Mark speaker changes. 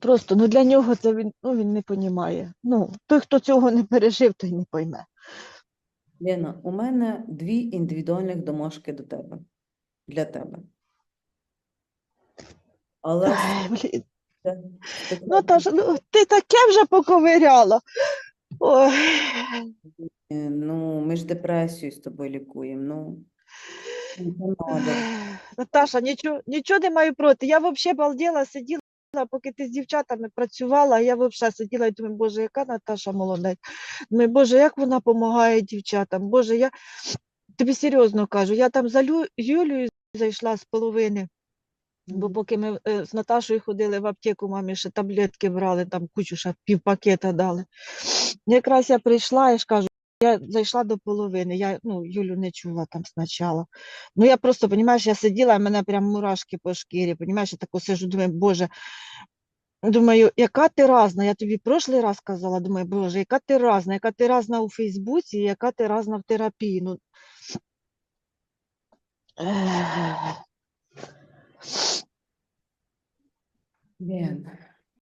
Speaker 1: Просто ну для нього це він, ну, він не розуміє. Ну, той, хто цього не пережив, той не пойме.
Speaker 2: Лена, у мене дві індивідуальних домашки до тебе. Для тебе. Але
Speaker 1: Ай, блін.
Speaker 2: це таке
Speaker 1: Наташа, ну ти таке вже поковиряла. Ой.
Speaker 2: Ну, ми ж депресію з тобою лікуємо. Ну, не.
Speaker 1: Наташа, нічого, нічого не маю проти. Я взагалі балділа, сиділа, поки ти з дівчатами працювала, я взагалі сиділа і думаю, Боже, яка Наташа молодець. Думаю, Боже, як вона допомагає дівчатам. Боже, я тобі серйозно кажу, я там за. Юлією зайшла з половини. Бо поки ми е, з Наташою ходили в аптеку, мамі ще таблетки брали, там кучу ще півпакета дали. Якраз я прийшла, я ж кажу, я зайшла до половини. Я ну, Юлю не чула там спочатку. Ну я просто, розумієш, я сиділа, і мене прям мурашки по шкірі, розумієш, я тако сижу, думаю, Боже, думаю, яка ти разна? Я тобі прошлий раз казала, думаю, Боже, яка ти разна, яка ти разна у Фейсбуці, яка ти разна в терапії. Ну.
Speaker 2: Лен,